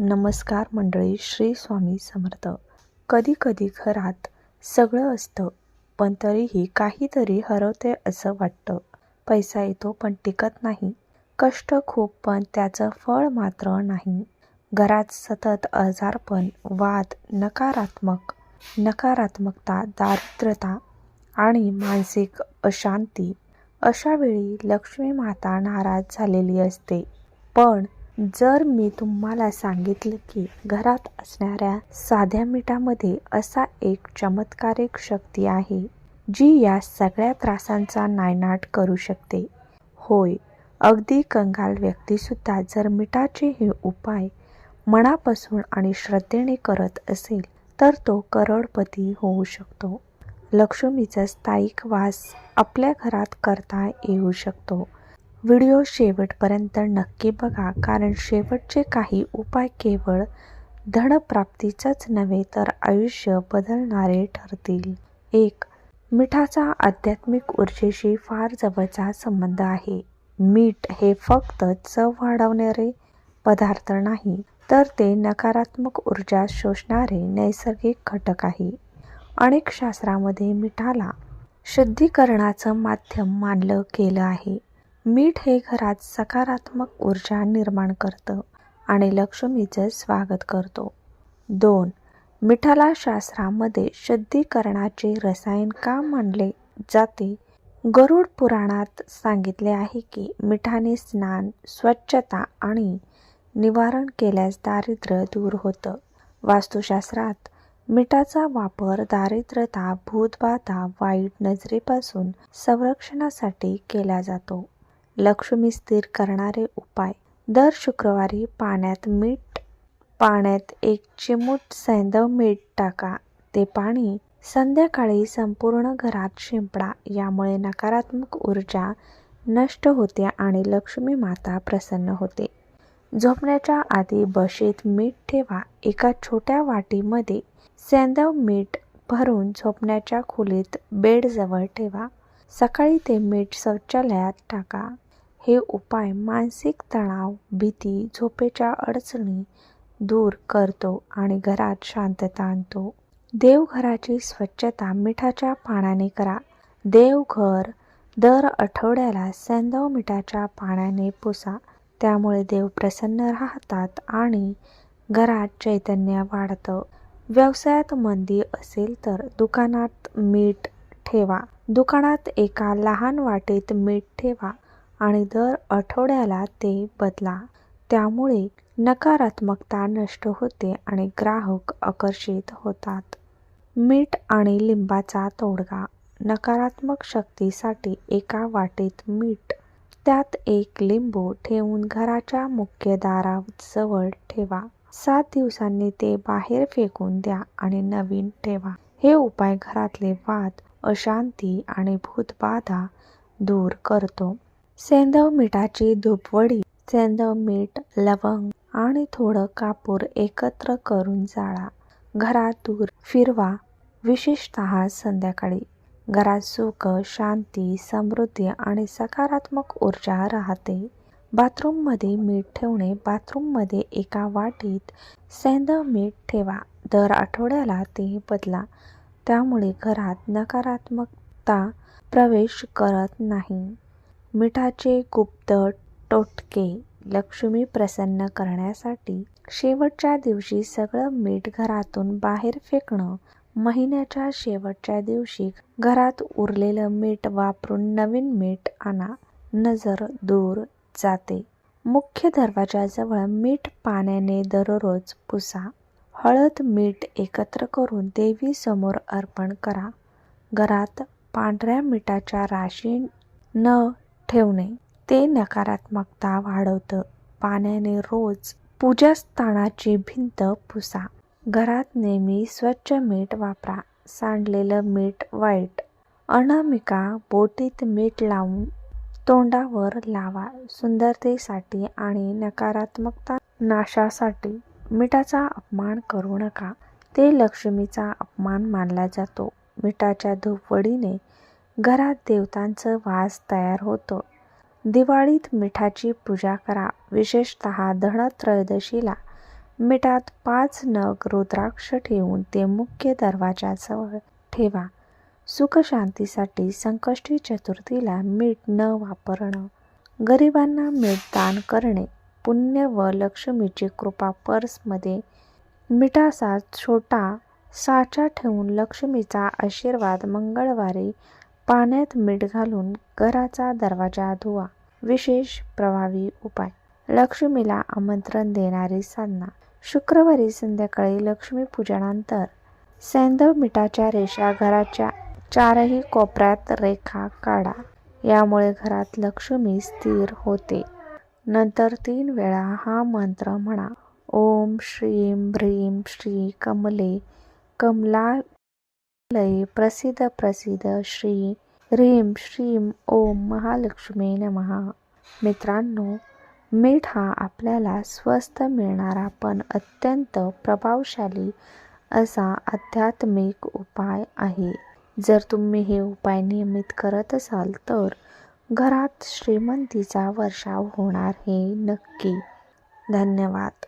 नमस्कार मंडळी श्री स्वामी समर्थ. कधी कधी घरात सगळं असतं पण तरीही काहीतरी हरवते असं वाटतं. पैसा येतो पण टिकत नाही. कष्ट खूप पण त्याचं फळ मात्र नाही. घरात सतत आजारपण वाद नकारात्मक नकारात्मकता दारिद्रता आणि मानसिक अशांती अशावेळी लक्ष्मी माता नाराज झालेली असते. पण जर मी तुम्हाला सांगितलं की घरात असणाऱ्या साध्या मिठामध्ये असा एक चमत्कारिक शक्ती आहे जी या सगळ्या त्रासांचा नायनाट करू शकते. होय अगदी कंगाल व्यक्तीसुद्धा जर मिठाचे हे उपाय मनापासून आणि श्रद्धेने करत असेल तर तो करोडपती होऊ शकतो. लक्ष्मीचा स्थायिक वास आपल्या घरात करता येऊ शकतो. व्हिडिओ शेवटपर्यंत नक्की बघा कारण शेवटचे काही उपाय केवळ धनप्राप्तीचंच नव्हे तर आयुष्य बदलणारे ठरतील. एक मिठाचा आध्यात्मिक ऊर्जेशी फार जवळचा संबंध आहे. मीठ हे फक्त चव वाढवणारे पदार्थ नाही तर ते नकारात्मक ऊर्जा शोषणारे नैसर्गिक घटक आहे. अनेक शास्त्रामध्ये मिठाला शुद्धीकरणाचं माध्यम मानलं गेलं आहे. मीठ हे घरात सकारात्मक ऊर्जा निर्माण करतं आणि लक्ष्मीचं स्वागत करतो. दोन मिठाला शास्त्रामध्ये शुद्धीकरणाचे रसायन का मानले जाते? गरुड पुराणात सांगितले आहे की मिठाने स्नान स्वच्छता आणि निवारण केल्यास दारिद्र्य दूर होतं. वास्तुशास्त्रात मिठाचा वापर दारिद्र्यता भूतबाधा वाईट नजरेपासून संरक्षणासाठी केला जातो. लक्ष्मी स्थिर करणारे उपाय. दर शुक्रवारी पाण्यात मीठ पाण्यात एक चिमूट सैंधव मीठ टाका. ते पाणी संध्याकाळी संपूर्ण घरात शिंपडा. यामुळे नकारात्मक ऊर्जा नष्ट होते आणि लक्ष्मी माता प्रसन्न होते. झोपण्याच्या आधी बशीत मीठ ठेवा. एका छोट्या वाटीमध्ये सैंधव मीठ भरून झोपण्याच्या खोलीत बेडजवळ ठेवा. सकाळी ते मीठ शौचालयात टाका. हे उपाय मानसिक तणाव भीती झोपेच्या अडचणी दूर करतो आणि घरात शांतता आणतो. देवघराची स्वच्छता मिठाच्या पाण्याने करा. देवघर दर आठवड्याला सैंदव मिठाच्या पाण्याने पुसा. त्यामुळे देव प्रसन्न राहतात आणि घरात चैतन्य वाढतं. व्यवसायात मंदी असेल तर दुकानात मीठ ठेवा. दुकानात एका लहान वाटीत मीठ ठेवा. आणि दर आठवड्याला ते बदला. त्यामुळे नकारात्मकता नष्ट होते आणि ग्राहक आकर्षित होतात. मीठ आणि लिंबाचा तोडगा. नकारात्मक शक्तीसाठी एका वाटीत मीठ. त्यात एक लिंबू ठेवून घराच्या मुख्य दाराजवळ ठेवा. सात दिवसांनी ते बाहेर फेकून द्या आणि नवीन ठेवा. हे उपाय घरातले वाद अशांती आणि भूतबाधा दूर करतो. सेंधव मिठाची धूपवडी सेंधव मीठ लवंग आणि थोडं कापूर एकत्र करून जाळा. घरात दूर फिरवा विशेषत संध्याकाळी. घरात सुख शांती समृद्धी आणि सकारात्मक ऊर्जा राहते. बाथरूममध्ये मीठ ठेवणे बाथरूममध्ये एका वाटीत सेंधव मीठ ठेवा. दर आठवड्याला ते बदला. त्यामुळे घरात नकारात्मकता प्रवेश करत नाही. मिठाचे गुप्त टोटके लक्ष्मी प्रसन्न करण्यासाठी शेवटच्या दिवशी सगळं मीठ घरातून बाहेर फेकणं महिन्याच्या शेवटच्या दिवशी घरात उरलेलं मीठ वापरून नवीन मीठ आणा नजर दूर जाते. मुख्य दरवाजाजवळ मीठ पाण्याने दररोज पुसा. हळद मीठ एकत्र करून देवी समोर अर्पण करा. घरात पांढऱ्या मिठाच्या राशी न ठेवणे. ते नकारात्मकता वाढवतं. पाण्याने रोज पूजास्थानाची भिंत पुसा. घरात नेहमी स्वच्छ मीठ वापरा. सांडलेलं मीठ वाईट. अनामिका बोटीत मीठ लावून तोंडावर लावा. सुंदरतेसाठी आणि नकारात्मकता नाशासाठी मिठाचा अपमान करू नका. ते लक्ष्मीचा अपमान मानला जातो. मिठाच्या धुपवडीने घरात देवतांचं वास तयार होतो. दिवाळीत मिठाची पूजा करा. विशेषत धनत्रयोदशीला मिठात पाच नग रुद्राक्ष ठेवून ते मुख्य दरवाजाजवळ ठेवा. सुखशांतीसाठी संकष्टी चतुर्थीला मीठ न वापरणं. गरिबांना मीठ दान करणे. पुण्य व लक्ष्मीची कृपा पर्समध्ये मिठाचा छोटा साचा ठेवून लक्ष्मीचा आशीर्वाद मंगळवारी पाण्यात मीठ घालून घराचा दरवाजा धुवा. विशेष प्रभावी उपाय. लक्ष्मीला आमंत्रण देणारी साधना. शुक्रवारी संध्याकाळी लक्ष्मीपूजनानंतर सैंधव मिठाच्या रेषा घराच्या चारही कोपऱ्यात रेखा काढा. यामुळे घरात लक्ष्मी स्थिर होते. नंतर तीन वेळा हा मंत्र म्हणा. ओम श्रीं भ्रीम श्री कमले कमला लय प्रसिद्ध प्रसिद्ध श्री ह्रीं श्रीं ओम महालक्ष्मी नमः. मित्रांनो मीठ हा आपल्याला स्वस्त मिळणारा पण अत्यंत प्रभावशाली असा आध्यात्मिक उपाय आहे. जर तुम्ही हे उपाय नियमित करत असाल तर घरात श्रीमंतीचा वर्षाव होणार हे नक्की. धन्यवाद.